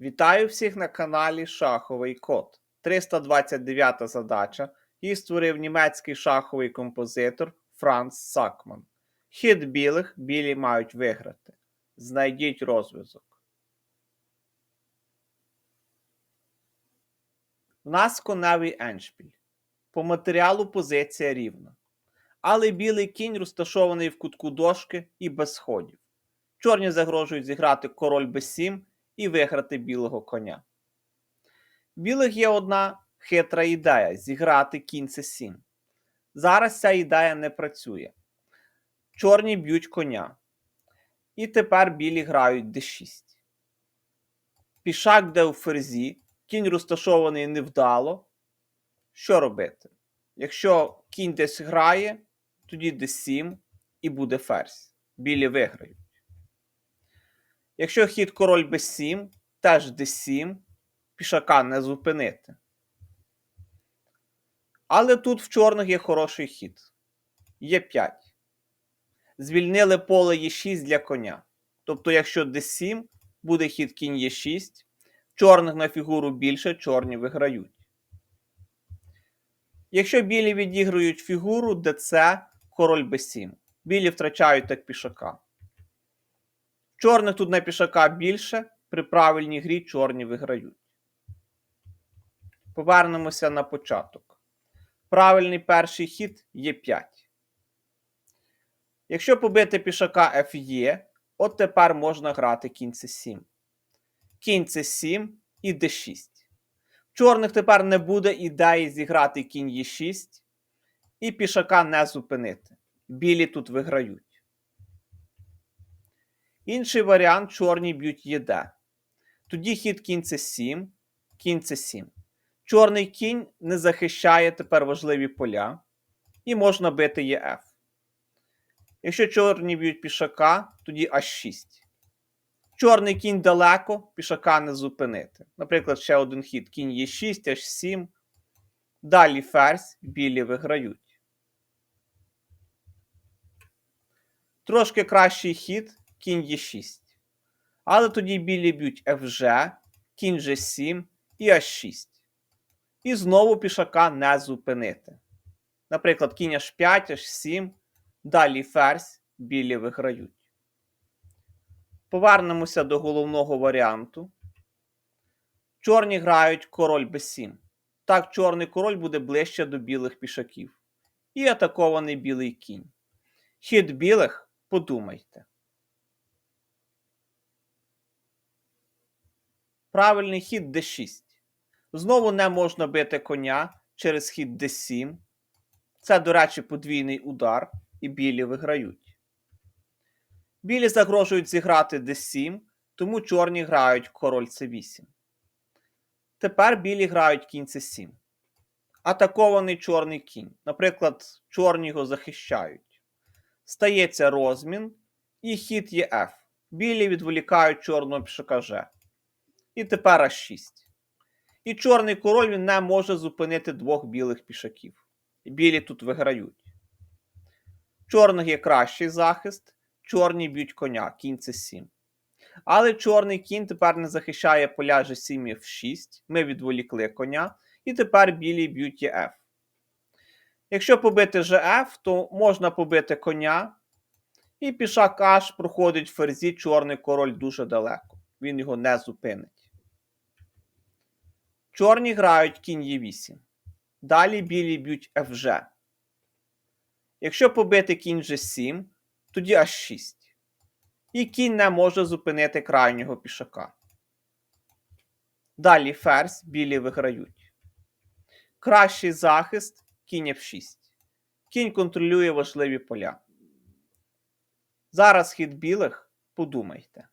Вітаю всіх на каналі Шаховий Код. 329 задача. Її створив німецький шаховий композитор Франц Сакман. Хід білих білі мають виграти. Знайдіть розв'язок. У нас коневий еншпіль. По матеріалу позиція рівна. Але білий кінь розташований в кутку дошки і без сходів. Чорні загрожують зіграти король b7 і виграти білого коня. Білих є одна хитра ідея зіграти кінь c7. Зараз ця ідея не працює. Чорні б'ють коня. І тепер білі грають d6. Пішак де у ферзі, кінь розташований невдало. Що робити? Якщо кінь десь грає, тоді d7 і буде ферзь. Білі виграють. Якщо хід король b7, теж d7, пішака не зупинити. Але тут в чорних є хороший хід. Є5. Звільнили поле Е6 для коня. Тобто, якщо d7, буде хід кінь Е6, чорних на фігуру більше, чорні виграють. Якщо білі відіграють фігуру, ДЦ, король b7. Білі втрачають так пішака. Чорних тут на пішака більше, при правильній грі чорні виграють. Повернемося на початок. Правильний перший хід є 5. Якщо побити пішака Ф'є, от тепер можна грати кінь c7. Кінь c7 і d6. Чорних тепер не буде ідеї зіграти кінь Е6 і пішака не зупинити. Білі тут виграють. Інший варіант чорні б'ють ЄД. Тоді хід кінь c7, кінь c7. Чорний кінь не захищає тепер важливі поля, і можна бити ЄФ. Якщо чорні б'ють пішака, тоді H6. Чорний кінь далеко, пішака не зупинити. Наприклад, ще один хід кінь Е6, H7. Далі ферзь, білі виграють. Трошки кращий хід кінь Е6. Але тоді білі б'ють FG, кінь G7 і H6. І знову пішака не зупинити. Наприклад, кінь H5, H7, далі ферзь, білі виграють. Повернемося до головного варіанту. Чорні грають король b7. Так, чорний король буде ближче до білих пішаків. І атакований білий кінь. Хід білих подумайте. Правильний хід d6. Знову не можна бити коня через хід d7. Це, до речі, подвійний удар, і білі виграють. Білі загрожують зіграти d7, тому чорні грають король c8. Тепер білі грають кінь c7. Атакований чорний кінь. Наприклад, чорні його захищають. Стається розмін, і хід є F. Білі відволікають чорного пішака G. І тепер H6. І чорний король він не може зупинити двох білих пішаків. Білі тут виграють. Чорних є кращий захист. Чорні б'ють коня, кінь c7. Але чорний кінь тепер не захищає поля G7 F6. Ми відволікли коня. І тепер білі б'ють ЄФ. Якщо побити GF, то можна побити коня. І пішак H проходить в ферзі чорний король дуже далеко. Він його не зупинить. Чорні грають кінь Е8. Далі білі б'ють FG. Якщо побити кінь G7, тоді H6. І кінь не може зупинити крайнього пішака. Далі ферзь білі виграють. Кращий захист кінь F6. Кінь контролює важливі поля. Зараз хід білих подумайте.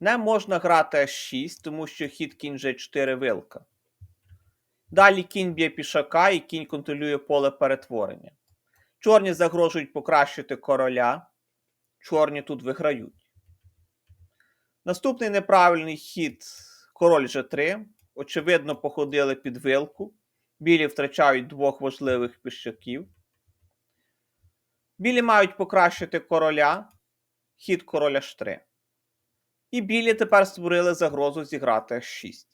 Не можна грати H6, тому що хід кінь G4 вилка. Далі кінь б'є пішака і кінь контролює поле перетворення. Чорні загрожують покращити короля. Чорні тут виграють. Наступний неправильний хід король G3. Очевидно, походили під вилку. Білі втрачають двох важливих пішаків. Білі мають покращити короля. хід короля H3. І білі тепер створили загрозу зіграти H6.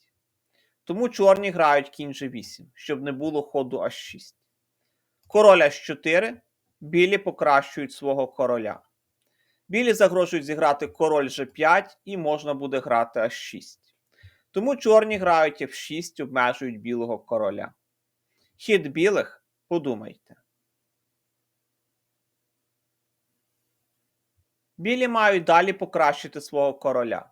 Тому чорні грають кінь G8, щоб не було ходу H6. Король H4, білі покращують свого короля. Білі загрожують зіграти король G5 і можна буде грати H6. Тому чорні грають F6, обмежують білого короля. Хід білих подумайте. Білі мають далі покращити свого короля.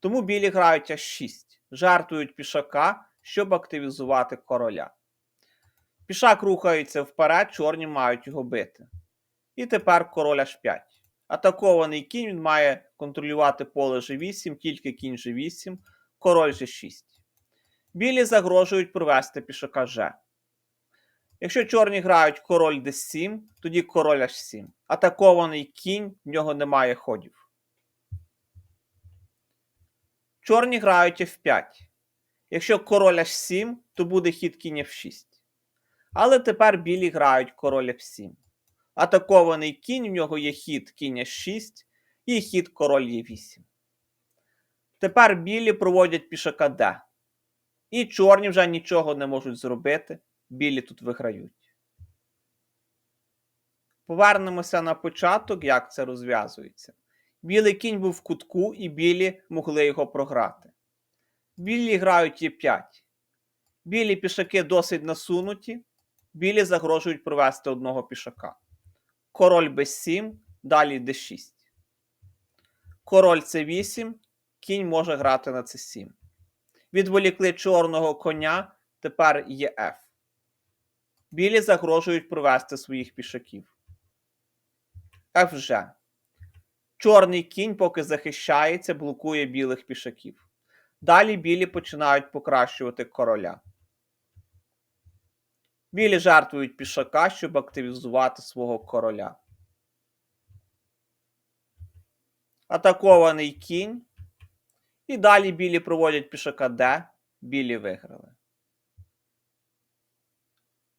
Тому білі грають H6, жартують пішака, щоб активізувати короля. Пішак рухається вперед, чорні мають його бити. І тепер король H5. Атакований кінь він має контролювати поле G8, тільки кінь G8, король G6. Білі загрожують провести пішака G. Якщо чорні грають король d7, тоді король h7. Атакований кінь, в нього немає ходів. Чорні грають f5. Якщо король h7, то буде хід кінь f6. Але тепер білі грають король f7. Атакований кінь, в нього є хід кінь h6 і хід король e8. Тепер білі проводять пішака d. І чорні вже нічого не можуть зробити. Білі тут виграють. Повернемося на початок, як це розв'язується. Білий кінь був в кутку, і білі могли його програти. Білі грають Е5. Білі пішаки досить насунуті. Білі загрожують провести одного пішака. Король Б7, далі Д6. Король С8, кінь може грати на С7. Відволікли чорного коня, тепер є Ф. Білі загрожують провести своїх пішаків. FG. Чорний кінь, поки захищається, блокує білих пішаків. Далі білі починають покращувати короля. Білі жертвують пішака, щоб активізувати свого короля. Атакований кінь. І далі білі проводять пішака Д. Білі виграли.